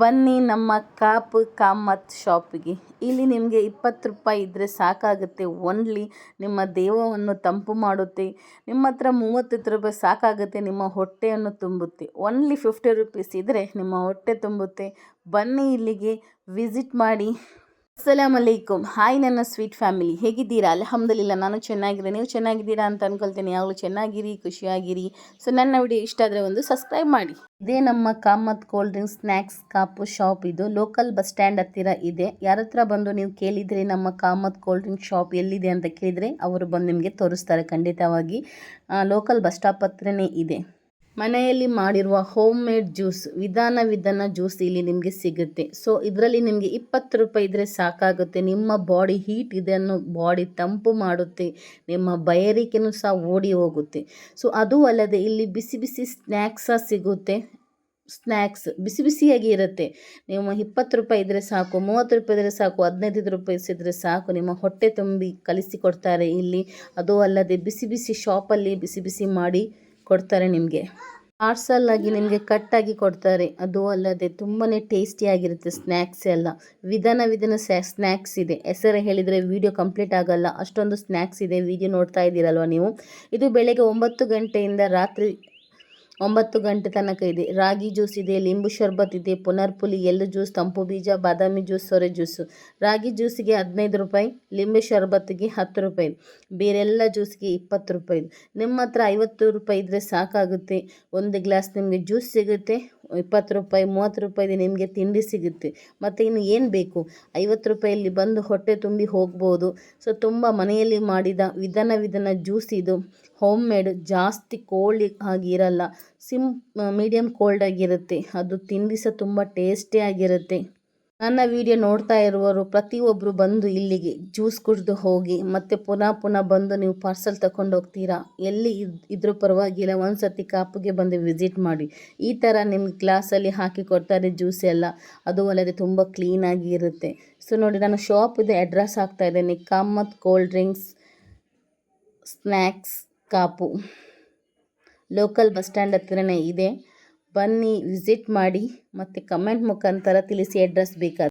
ಬನ್ನಿ ನಮ್ಮ ಕಾಪ್ ಕಾಮತ್ ಶಾಪಿಗೆ. ಇಲ್ಲಿ ನಿಮಗೆ ಇಪ್ಪತ್ತು ರೂಪಾಯಿ ಇದ್ದರೆ ಸಾಕಾಗುತ್ತೆ. ಒನ್ಲಿ ನಿಮ್ಮ ದೇಹವನ್ನು ತಂಪು ಮಾಡುತ್ತೆ. ನಿಮ್ಮ ಹತ್ರ ಮೂವತ್ತು ರೂಪಾಯಿ ಸಾಕಾಗುತ್ತೆ. ನಿಮ್ಮ ಹೊಟ್ಟೆಯನ್ನು ತುಂಬುತ್ತೆ. ಒನ್ಲಿ ಫಿಫ್ಟಿ ರುಪೀಸ್ ಇದ್ದರೆ ನಿಮ್ಮ ಹೊಟ್ಟೆ ತುಂಬುತ್ತೆ. ಬನ್ನಿ ಇಲ್ಲಿಗೆ ವಿಸಿಟ್ ಮಾಡಿ. ಅಸ್ಸಲಾಮ್ ಅಲೈಕುಮ್. ಹಾಯ್ ನನ್ನ ಸ್ವೀಟ್ ಫ್ಯಾಮಿಲಿ. ಹೇಗಿದ್ದೀರಾ? ಅಲ್ಹಮ್ದುಲಿಲ್ಲ, ನಾನು ಚೆನ್ನಾಗಿದ್ದೀನಿ. ನೀವು ಚೆನ್ನಾಗಿದ್ದೀರಾ ಅಂತ ಅನ್ಕೊಳ್ತೀನಿ. ಯಾವಾಗಲೂ ಚೆನ್ನಾಗಿರಿ, ಖುಷಿಯಾಗಿರಿ. ಸೊ ನನ್ನ ವಿಡಿಯೋ ಇಷ್ಟ ಆದರೆ ಒಂದು ಸಬ್ಸ್ಕ್ರೈಬ್ ಮಾಡಿ. ಇದೇ ನಮ್ಮ Kamath cold drinks snacks Kapu shop ಇದು. ಲೋಕಲ್ ಬಸ್ ಸ್ಟ್ಯಾಂಡ್ ಹತ್ತಿರ ಇದೆ. ಯಾರ ಹತ್ರ ಬಂದು ನೀವು ಕೇಳಿದರೆ ನಮ್ಮ ಕಾಮತ್ ಕೋಲ್ಡ್ ಡ್ರಿಂಕ್ ಶಾಪ್ ಎಲ್ಲಿದೆ ಅಂತ ಕೇಳಿದರೆ, ಅವರು ಬಂದು ನಿಮಗೆ ತೋರಿಸ್ತಾರೆ ಖಂಡಿತವಾಗಿ. ಲೋಕಲ್ ಬಸ್ ಸ್ಟಾಪ್ ಹತ್ರನೇ ಇದೆ. ಮನೆಯಲ್ಲಿ ಮಾಡಿರುವ ಹೋಮ್ ಮೇಡ್ ಜ್ಯೂಸ್ ವಿಧಾನ ವಿಧಾನ ಜ್ಯೂಸ್ ಇಲ್ಲಿ ನಿಮಗೆ ಸಿಗುತ್ತೆ. ಸೊ ಇದರಲ್ಲಿ ನಿಮಗೆ ಇಪ್ಪತ್ತು ರೂಪಾಯಿ ಇದ್ದರೆ ಸಾಕಾಗುತ್ತೆ. ನಿಮ್ಮ ಬಾಡಿ ಹೀಟ್ ಇದನ್ನು ಬಾಡಿ ತಂಪು ಮಾಡುತ್ತೆ. ನಿಮ್ಮ ಬಯರಿಕೆನೂ ಸಹ ಓಡಿ ಹೋಗುತ್ತೆ. ಸೊ ಅದು ಅಲ್ಲದೆ ಇಲ್ಲಿ ಬಿಸಿ ಬಿಸಿ ಸ್ನ್ಯಾಕ್ಸ್ ಸಹ ಸಿಗುತ್ತೆ. ಸ್ನ್ಯಾಕ್ಸ್ ಬಿಸಿ ಬಿಸಿಯಾಗಿ ಇರುತ್ತೆ. ನಿಮ್ಮ ಇಪ್ಪತ್ತು ರೂಪಾಯಿ ಇದ್ದರೆ ಸಾಕು, ಮೂವತ್ತು ರೂಪಾಯಿ ಇದ್ದರೆ ಸಾಕು, ಹದಿನೈದು ರೂಪಾಯಿ ಇದ್ದರೆ ಸಾಕು. ನಿಮ್ಮ ಹೊಟ್ಟೆ ತುಂಬಿ ಕಲಿಸಿಕೊಡ್ತಾರೆ ಇಲ್ಲಿ. ಅದು ಅಲ್ಲದೆ ಬಿಸಿ ಬಿಸಿ ಶಾಪಲ್ಲಿ ಬಿಸಿ ಬಿಸಿ ಮಾಡಿ ಕೊಡ್ತಾರೆ ನಿಮಗೆ. ಪಾರ್ಸಲ್ಲಾಗಿ ನಿಮಗೆ ಕಟ್ಟಾಗಿ ಕೊಡ್ತಾರೆ. ಅದು ಅಲ್ಲದೆ ತುಂಬಾ ಟೇಸ್ಟಿಯಾಗಿರುತ್ತೆ ಸ್ನ್ಯಾಕ್ಸ್ ಎಲ್ಲ. ವಿಧಾನ ವಿಧಾನ ಸ್ನ್ಯಾಕ್ಸ್ ಇದೆ. ಹೆಸರು ಹೇಳಿದರೆ ವಿಡಿಯೋ ಕಂಪ್ಲೀಟ್ ಆಗಲ್ಲ. ಅಷ್ಟೊಂದು ಸ್ನ್ಯಾಕ್ಸ್ ಇದೆ. ವಿಡಿಯೋ ನೋಡ್ತಾ ಇದ್ದೀರಲ್ವ ನೀವು? ಇದು ಬೆಳಗ್ಗೆ ಒಂಬತ್ತು ಗಂಟೆಯಿಂದ ರಾತ್ರಿ ಒಂಬತ್ತು ಗಂಟೆ ತನಕ ಇದೆ. ರಾಗಿ ಜ್ಯೂಸ್ ಇದೆ, ಲಿಂಬು ಶರ್ಬತ್ ಇದೆ ಪುನರ್ಪುಲಿ ಎಳ್ಳು ಜ್ಯೂಸ್, ತಂಪು ಬೀಜ, ಬಾದಾಮಿ ಜ್ಯೂಸ್, ಸೊರೆ ಜ್ಯೂಸು. ರಾಗಿ ಜ್ಯೂಸಿಗೆ ಹದಿನೈದು ರೂಪಾಯಿ, ಲಿಂಬೆ ಶರ್ಬತ್ಗೆ ಹತ್ತು ರೂಪಾಯಿ, ಬೇರೆಲ್ಲ ಜ್ಯೂಸ್ಗೆ ಇಪ್ಪತ್ತು ರೂಪಾಯಿ. ನಿಮ್ಮ ಹತ್ರ ಐವತ್ತು ರೂಪಾಯಿ ಇದ್ದರೆ ಸಾಕಾಗುತ್ತೆ. ಒಂದು ಗ್ಲಾಸ್ ನಿಮಗೆ ಜ್ಯೂಸ್ ಸಿಗುತ್ತೆ ಇಪ್ಪತ್ತು ರೂಪಾಯಿ, ಮೂವತ್ತು ರೂಪಾಯಿದು ನಿಮಗೆ ತಿಂಡಿ ಸಿಗುತ್ತೆ. ಮತ್ತು ಇನ್ನು ಏನು ಬೇಕು? ಐವತ್ತು ರೂಪಾಯಲ್ಲಿ ಬಂದು ಹೊಟ್ಟೆ ತುಂಬಿ ಹೋಗ್ಬೋದು. ಸೊ ತುಂಬ ಮನೆಯಲ್ಲಿ ಮಾಡಿದ ವಿಧಾನ ವಿಧಾನ ಜ್ಯೂಸ್ ಇದು. ಹೋಮ್ ಮೇಡ್ ಜಾಸ್ತಿ ಕೋಲ್ಡ್ ಆಗಿರಲ್ಲ ಸಿಮ್ ಮೀಡಿಯಮ್ ಕೋಲ್ಡ್ ಆಗಿರುತ್ತೆ. ಅದು ತಿಂಡಿ ಸಹ ತುಂಬ ಟೇಸ್ಟಿಯಾಗಿರುತ್ತೆ ನನ್ನ ವಿಡಿಯೋ ನೋಡ್ತಾ ಇರುವವರು ಪ್ರತಿಯೊಬ್ಬರು ಬಂದು ಇಲ್ಲಿಗೆ ಜ್ಯೂಸ್ ಕುಡಿದು ಹೋಗಿ ಮತ್ತೆ ಪುನಃ ಪುನಃ ಬಂದು ನೀವು ಪಾರ್ಸೆಲ್ ತಗೊಂಡು ಹೋಗ್ತೀರಾ? ಎಲ್ಲಿ ಇದ್ರ ಪರವಾಗಿಲ್ಲ. ಒಂದು ಸರ್ತಿ ಕಾಪುಗೆ ಬಂದು ವಿಸಿಟ್ ಮಾಡಿ. ಈ ಥರ ನಿಮ್ಗೆ ಗ್ಲಾಸಲ್ಲಿ ಹಾಕಿ ಕೊಡ್ತಾರೆ ಜ್ಯೂಸ್ ಎಲ್ಲ. ಅದು ಅಲ್ಲದೆ ತುಂಬ ಕ್ಲೀನಾಗಿ ಇರುತ್ತೆ. ಸೊ ನೋಡಿ, ನಾನು ಶಾಪ್ ಇದೆ ಅಡ್ರೆಸ್ ಹಾಕ್ತಾ ಇದ್ದೇನೆ. Kamath cold drinks snacks Kapu. Local bus stand ಹತ್ತಿರನೇ ಇದೆ. ಬನ್ನಿ ವಿಸಿಟ್ ಮಾಡಿ ಮತ್ತು ಕಮೆಂಟ್ ಮುಖಾಂತರ ತಿಳಿಸಿ ಅಡ್ರೆಸ್ ಬೇಕಾದ